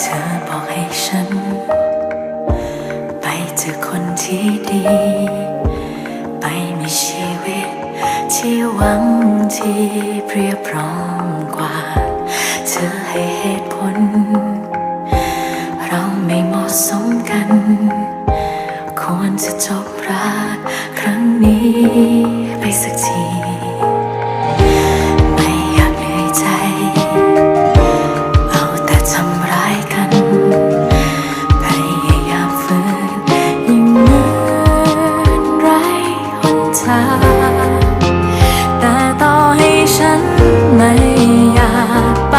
เธอบอกให้ฉัน ไปเจอคนที่ดี ไปมีชีวิต ที่หวังที่เพียบพร้อมกว่า เธอให้เหตุผล เราไม่เหมาะสมกัน ควรจะจบรักครั้งนี้ไปสักที ไม่อยากไป